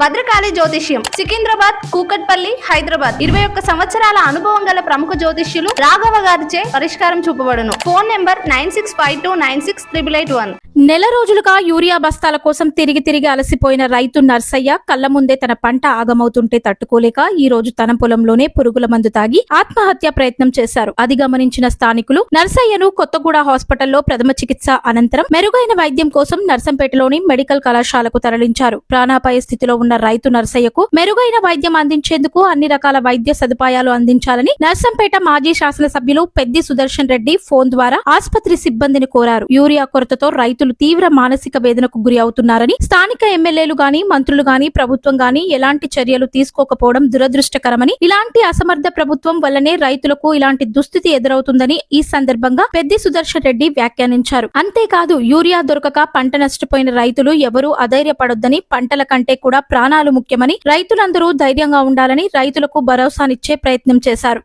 భద్రకాళి జ్యోతిష్యం సికింద్రాబాద్ కూకట్పల్లి హైదరాబాద్. ఇరవై ఒక్క సంవత్సరాల అనుభవం గల ప్రముఖ జ్యోతిష్యులు రాఘవ గారిచే పరిష్కారం చూపబడును. Phone number nine six five two nine six triple eight one. నెల రోజులుగా యూరియా బస్తాల కోసం తిరిగి తిరిగి అలసిపోయిన రైతు నర్సయ్య కళ్ళ ముందే తన పంట ఆగమవుతుంటే తట్టుకోలేక ఈ రోజు తన పొలంలోనే పురుగుల మందు తాగి ఆత్మహత్య ప్రయత్నం చేశారు. అది గమనించిన స్థానికులు నర్సయ్యను కొత్తగూడ హాస్పిటల్లో ప్రథమ చికిత్స అనంతరం మెరుగైన వైద్యం కోసం నర్సంపేటలోని మెడికల్ కళాశాలకు తరలించారు. ప్రాణాపాయ స్థితిలో ఉన్న రైతు నర్సయ్యకు మెరుగైన వైద్యం అందించేందుకు అన్ని రకాల వైద్య సదుపాయాలు అందించాలని నర్సంపేట మాజీ శాసనసభ్యులు పెద్ది సుదర్శన్ రెడ్డి ఫోన్ ద్వారా ఆసుపత్రి సిబ్బందిని కోరారు. యూరియా కొరతతో రైతులు తీవ్ర మానసిక వేదనకు గురి అవుతున్నారని స్థానిక ఎమ్మెల్యేలు గాని మంత్రులు గాని ప్రభుత్వం గాని ఎలాంటి చర్యలు తీసుకోకపోవడం దురదృష్టకరమని ఇలాంటి అసమర్థ ప్రభుత్వం వల్లనే రైతులకు ఇలాంటి దుస్థితి ఎదురవుతుందని ఈ సందర్భంగా పెద్ది సుదర్శన్ రెడ్డి వ్యాఖ్యానించారు. అంతేకాదు యూరియా దొరకక పంట నష్టపోయిన రైతులు ఎవరూ అధైర్యపడొద్దని పంటల కంటే కూడా ప్రాణాలు ముఖ్యమని రైతులందరూ ధైర్యంగా ఉండాలని రైతులకు భరోసానిచ్చే ప్రయత్నం చేశారు.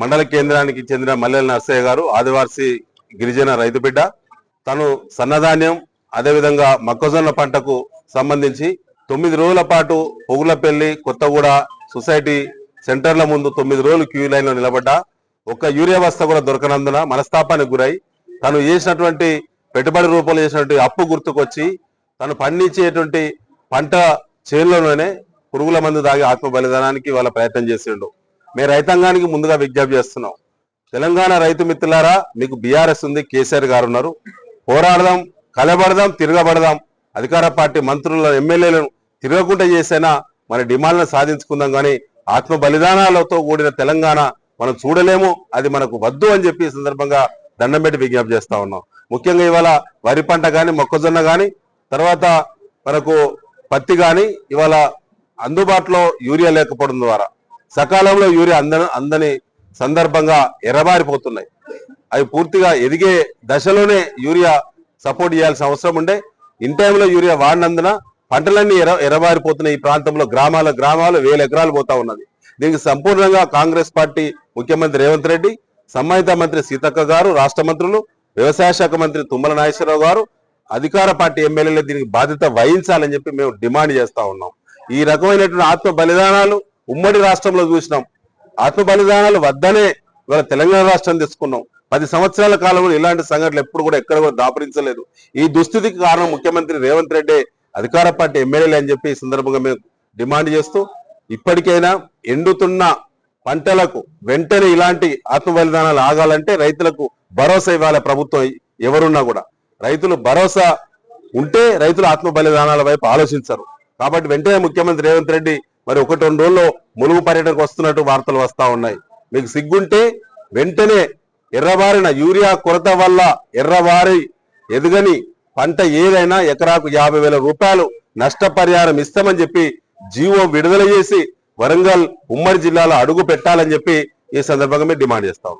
మండల కేంద్రానికి చెందిన మల్లెల నర్సయ్య గారు ఆదివాసీ గిరిజన రైతు బిడ్డ తను సన్నధాన్యం అదేవిధంగా మొక్కజొన్న పంటకు సంబంధించి తొమ్మిది రోజుల పాటు పొగులపల్లి కొత్తగూడ సొసైటీ సెంటర్ల ముందు తొమ్మిది రోజులు క్యూ లైన్లో నిలబడ్డా. ఒక్క యూరియా బస్తా కూడా దొరకనందున మనస్తాపానికి గురై తను చేసినటువంటి పెట్టుబడి రూపంలో చేసినటువంటి అప్పు గుర్తుకొచ్చి తను పండించేటువంటి పంట చేనులోనే పురుగుల మందు దాగి ఆత్మ బలిదానానికి వాళ్ళ ప్రయత్నం చేసిండు. మేము రైతాంగానికి ముందుగా విజ్ఞప్తి చేస్తున్నాం. తెలంగాణ రైతు మిత్రులారా మీకు బీఆర్ఎస్ ఉంది కేసీఆర్ గారు ఉన్నారు. పోరాడదాం కలబడదాం తిరగబడదాం. అధికార పార్టీ మంత్రులను ఎమ్మెల్యేలను తిరగకుండా చేసైనా? మన డిమాండ్లను సాధించుకుందాం కానీ ఆత్మ బలిదానాలతో కూడిన తెలంగాణ మనం చూడలేము. అది మనకు వద్దు అని చెప్పి సందర్భంగా దండం పెట్టి విజ్ఞప్తి చేస్తా ఉన్నాం. ముఖ్యంగా ఇవాళ వరి పంట కానీ మొక్కజొన్న కానీ తర్వాత మనకు పత్తి కానీ ఇవాళ అందుబాటులో యూరియా లేకపోవడం ద్వారా సకాలంలో యూరియా అంద అందని సందర్భంగా ఎర్రబారిపోతున్నాయి. అవి పూర్తిగా ఎదిగే దశలోనే యూరియా సపోర్ట్ చేయాల్సిన అవసరం ఉండే. ఇన్ టైంలో యూరియా వాడినందున పంటలన్నీ ఎర ఎరబారిపోతున్నాయి ఈ ప్రాంతంలో. గ్రామాల గ్రామాలు వేల ఎకరాలు పోతా ఉన్నది. దీనికి సంపూర్ణంగా కాంగ్రెస్ పార్టీ ముఖ్యమంత్రి రేవంత్ రెడ్డి సంబంధిత మంత్రి సీతక్క గారు రాష్ట్ర మంత్రులు వ్యవసాయ శాఖ మంత్రి తుమ్మల నాగేశ్వరరావు గారు అధికార పార్టీ ఎమ్మెల్యేలు దీనికి బాధ్యత వహించాలని చెప్పి మేము డిమాండ్ చేస్తా ఉన్నాం. ఈ రకమైనటువంటి ఆత్మ బలిదానాలు ఉమ్మడి రాష్ట్రంలో చూసినాం. ఆత్మ బలిదానాలు వద్దనే ఇవాళ తెలంగాణ రాష్ట్రం తీసుకున్నాం. పది సంవత్సరాల కాలంలో ఇలాంటి సంఘటనలు ఎప్పుడు కూడా ఎక్కడ కూడా దాపరించలేదు. ఈ దుస్థితికి కారణం ముఖ్యమంత్రి రేవంత్ రెడ్డి అధికార పార్టీ ఎమ్మెల్యేలు అని చెప్పి ఈ సందర్భంగా మేము డిమాండ్ చేస్తూ ఇప్పటికైనా ఎండుతున్న పంటలకు వెంటనే ఇలాంటి ఆత్మ బలిదానాలు ఆగాలంటే రైతులకు భరోసా ఇవ్వాలి ప్రభుత్వం ఎవరున్నా కూడా. రైతులు భరోసా ఉంటే రైతులు ఆత్మ బలిదానాల వైపు ఆలోచించరు. కాబట్టి వెంటనే ముఖ్యమంత్రి రేవంత్ రెడ్డి మరి ఒకటి రెండు రోజుల్లో ములుగు పర్యటనకు వస్తున్నట్టు వార్తలు వస్తా ఉన్నాయి. మీకు సిగ్గుంటే వెంటనే ఎర్రబారిన యూరియా కొరత వల్ల ఎర్రబారి ఎదుగని పంట ఏదైనా ఎకరాకు యాభై వేల రూపాయలు నష్టపరిహారం ఇస్తామని చెప్పి జీవో విడుదల చేసి వరంగల్ ఉమ్మడి జిల్లాలో అడుగు పెట్టాలని చెప్పి ఈ సందర్భంగా మేము డిమాండ్ చేస్తాం.